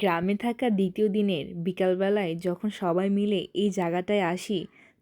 গ্রামে থাকা দ্বিতীয় দিনের বিকালবেলায় যখন সবাই মিলে এই জায়গাটায় আসি,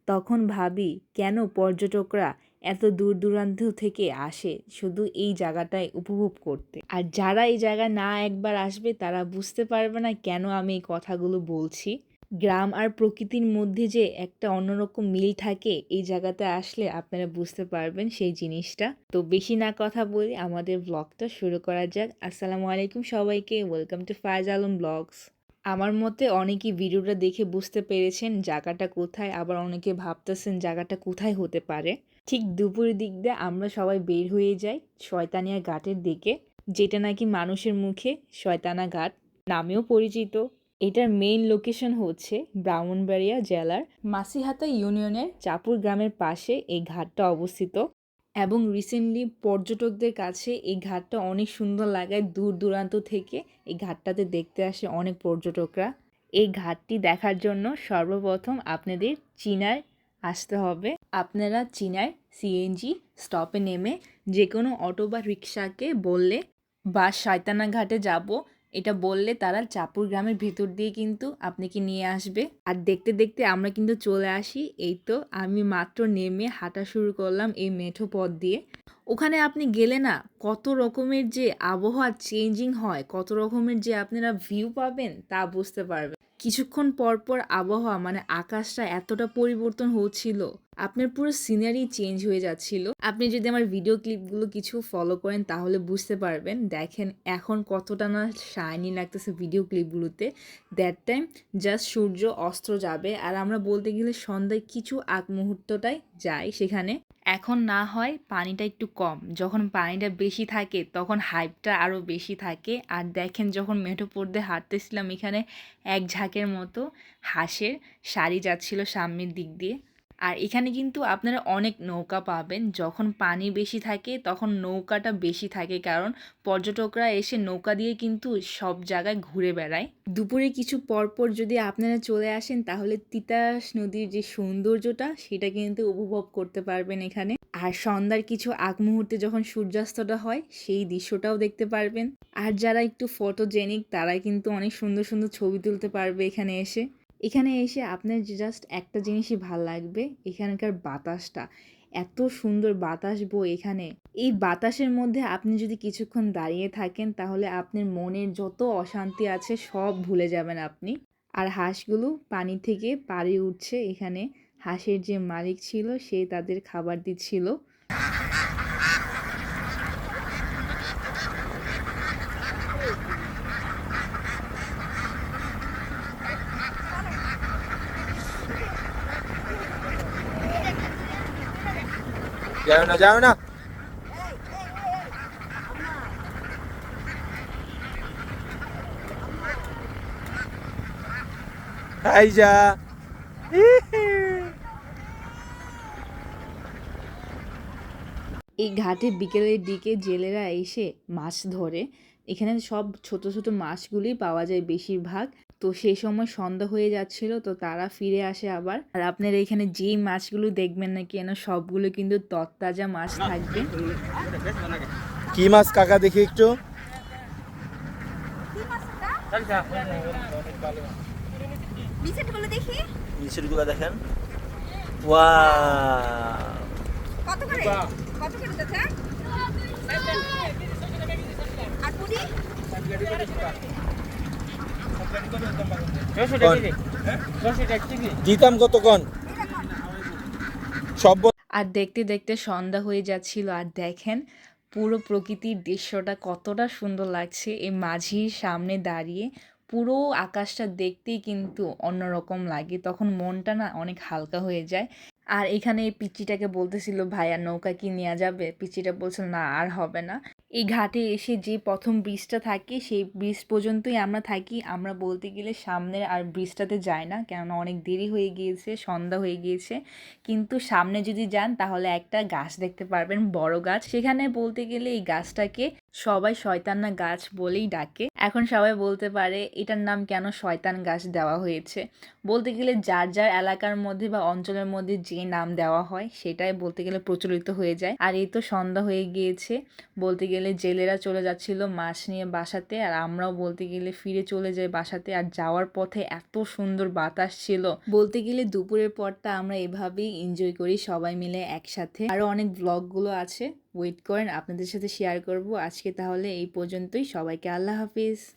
তখন ভাবি, কেন পর্যটকরা এত দূর দূরান্ত থেকে আসে? শুধু এই জায়গাটায় উপভোগ করতে। আর যারা এই জায়গায় না একবার আসবে, তারা বুঝতে পারবে না কেন আমি এই কথাগুলো বলছি। গ্রাম আর প্রকৃতির মধ্যে যে একটা অন্যরকম মিল থাকে, এই জায়গাতে আসলে আপনারা বুঝতে পারবেন সেই জিনিসটা। তো বেশি না কথা বলে আমাদের ব্লগটা শুরু করা যাক। আসসালামু আলাইকুম সবাইকে welcome to Faiz Alam vlogs আমার মতে অনেকেই ভিডিওটা দেখে বুঝতে পেরেছেন জায়গাটা কোথায়, আবার অনেকে ভাবতেছেন জায়গাটা কোথায় হতে পারে। ঠিক দুপুরের দিক দিয়ে আমরা সবাই বের হয়ে যাই শয়তানিয়া ঘাটের দিকে, যেটা নাকি মানুষের মুখে শয়তানা ঘাট নামেও পরিচিত। এটার মেইন লোকেশন হচ্ছে ব্রাহ্মণবাড়িয়া জেলার মাসিহাতা ইউনিয়নের চাপুর গ্রামের পাশে এই ঘাটটা অবস্থিত এবং রিসেন্টলি পর্যটকদের কাছে এই ঘাটটা অনেক সুন্দর লাগায় দূর দূরান্ত থেকে এই ঘাটটাতে দেখতে আসে অনেক পর্যটকরা। এই ঘাটটি দেখার জন্য সর্বপ্রথম আপনাদের চীনায় আসতে হবে। আপনারা চীনায় সিএনজি স্টপে নেমে যে কোনো অটো বা রিক্সাকে বললে বা শয়তানা ঘাটে যাব এটা বললে তারা চাপুর গ্রামের ভিতর দিয়ে কিন্তু আপনাকে নিয়ে আসবে। আর দেখতে দেখতে আমরা কিন্তু চলে আসি। এই তো আমি মাত্র নেমে হাঁটা শুরু করলাম এই মেঠো পথ দিয়ে। ওখানে আপনি গেলে না কত রকমের যে আবহাওয়া চেঞ্জিং হয়, কত রকমের যে আপনারা ভিউ পাবেন তা বুঝতে পারবেন। কিছুক্ষণ পর পর আবহাওয়া মানে আকাশটা এতটা পরিবর্তন হচ্ছিল আপনার পুরো সিনারি চেঞ্জ হয়ে যাচ্ছিল। আপনি যদি আমার ভিডিও ক্লিপগুলো কিছু ফলো করেন, তাহলে বুঝতে পারবেন, দেখেন এখন কতটা না শাইনি লাগতেছে ভিডিও ক্লিপগুলোতে দ্যাট টাইম জাস্ট সূর্য অস্ত্র যাবে, আর আমরা বলতে গেলে সন্ধ্যায় কিছু আগ মুহূর্তটাই যাই সেখানে। এখন না হয় পানিটা একটু কম, যখন পানিটা বেশি থাকে তখন হাইপটা আরও বেশি থাকে। আর দেখেন যখন মেঠো পড়তে হাঁটতেছিলাম এখানে এক ঝাঁকের মতো হাঁসের শাড়ি যাচ্ছিল সামনের দিক দিয়ে। আর এখানে কিন্তু আপনারা অনেক নৌকা পাবেন। যখন পানি বেশি থাকে, তখন নৌকাটা বেশি থাকে। কারণ পর্যটকরা এসে নৌকা দিয়ে কিন্তু সব জায়গায় ঘুরে বেড়ায়। দুপুরে কিছু পরপর যদি আপনারা চলে আসেন, তাহলে তিতাস নদীর যে সৌন্দর্যটা, সেটা কিন্তু উপভোগ করতে পারবেন এখানে। আর সন্ধ্যার কিছু আগ মুহূর্তে যখন সূর্যাস্তটা হয়, সেই দৃশ্যটাও দেখতে পারবেন। আর যারা একটু ফটোজেনিক তারা কিন্তু অনেক সুন্দর সুন্দর ছবি তুলতে পারবে এখানে এসে। এখানে এসে আপনার জাস্ট একটা জিনিসই ভালো লাগবে, এখানকার বাতাসটা। এত সুন্দর বাতাস বই এখানে। এই বাতাসের মধ্যে আপনি যদি কিছুক্ষণ দাঁড়িয়ে থাকেন, তাহলে আপনার মনের যত অশান্তি আছে সব ভুলে যাবেন আপনি। আর হাঁসগুলো পানি থেকে পাড়ে উঠছে এখানে। হাঁসের যে মালিক ছিল, সে তাদের খাবার দিচ্ছিল। যাও না যাও না। এই ঘাটে বিকেলের দিকে জেলেরা এসে মাছ ধরে। এখানে সব ছোট ছোট মাছগুলি পাওয়া যায় বেশিরভাগ। তো সেই সময় সন্ধ্যা হয়ে যাচ্ছিল তো তারা ফিরে আসে আবার। আর আপনারা এখানে যেই মাছগুলো দেখবেন না কেন সবগুলো কিন্তু তত্তাজা মাছ থাকবে। কি মাছ কাকা দেখি একটু? নিচেরগুলো দেখেন। ওয়া কত করে? কত করে চাচা? আর পুরি দিতাম কতক্ষণ সব আর দেখতে দেখতে সন্ধ্যা হয়ে যাচ্ছিল আর দেখেন পুরো প্রকৃতির দৃশ্যটা কতটা সুন্দর লাগছে। এই মাঝির সামনে দাঁড়িয়ে পুরো আকাশটা দেখতেই কিন্তু অন্যরকম লাগে। তখন মনটা না অনেক হালকা হয়ে যায়। আর এখানে এই পিচ্চিটাকে বলতেছিল ভাইয়া নৌকা কি নেওয়া যাবে? পিচ্চিটা বলছিল না আর হবে না। এই ঘাটে এসে যে প্রথম ব্রিজটা থাকে, সেই ব্রিজ পর্যন্তই আমরা থাকি। আমরা বলতে গেলে সামনের আর ব্রিজটাতে যাই না, কেননা অনেক দেরি হয়ে গিয়েছে, সন্ধ্যা হয়ে গিয়েছে। কিন্তু সামনে যদি যান, তাহলে একটা গাছ দেখতে পারবেন, বড় গাছ। সেখানে বলতে গেলে এই গাছটাকে সবাই শয়তানা গাছ বলেই ডাকে। এখন সবাই বলতে পারে, এটার নাম কেন শয়তান গাছ দেওয়া হয়েছে? বলতে গেলে যার যার এলাকার মধ্যে বা অঞ্চলের মধ্যে যে নাম দেওয়া হয়, সেটাই বলতে গেলে প্রচলিত হয়ে যায়। আর এই তো সন্ধ্যা হয়ে গিয়েছে। বলতে গেলে জেলেরা চলে যাচ্ছিল মাছ নিয়ে বাসাতে, আর আমরাও বলতে গেলে ফিরে চলে যাই বাসাতে। আর যাওয়ার পথে এত সুন্দর বাতাস ছিল। বলতে গেলে দুপুরের পরটা আমরা এভাবেই এনজয় করি সবাই মিলে একসাথে। আরও অনেক ব্লগগুলো আছে। ওয়েট করেন আপনাদের সাথে শেয়ার করব। আজকে তাহলে এই পর্যন্তই। সবাইকে আল্লাহ হাফিজ।